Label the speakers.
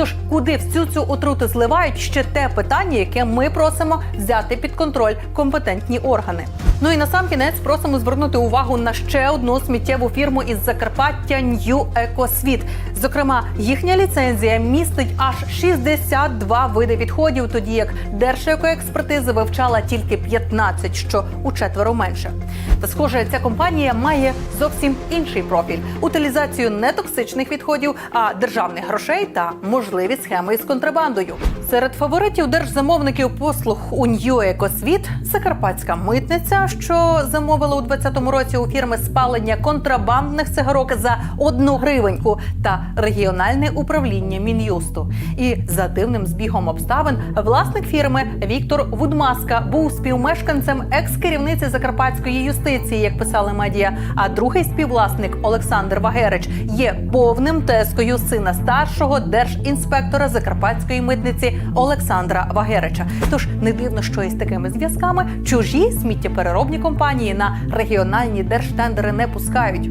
Speaker 1: Тож куди всю цю отруту зливають ще те питання, яке ми просимо взяти під контроль компетентні органи. Ну і на сам кінець просимо звернути увагу на ще одну сміттєву фірму із Закарпаття New Екосвіт. Зокрема, їхня ліцензія містить аж 62 види відходів, тоді як Держекоекспертиза вивчала тільки 15, що у четверо менше. Та схоже, ця компанія має зовсім інший профіль: утилізацію не токсичних відходів, а державних грошей та можливі схеми із контрабандою. Серед фаворитів держзамовників послуг у New Екосвіт Закарпатська митниця, що замовила у 2020 році у фірми спалення контрабандних цигарок за одну гривеньку, та регіональне управління мін'юсту. І за дивним збігом обставин власник фірми Віктор Вудмаска був співмешканцем екс-керівниці закарпатської юстиції, як писали медіа. А другий співвласник Олександр Вагерич є повним тескою сина старшого держінспектора закарпатської митниці Олександра Вагерича. Тож не дивно, що із такими зв'язками чужі сміттєпереробні компанії на регіональні держтендери не пускають.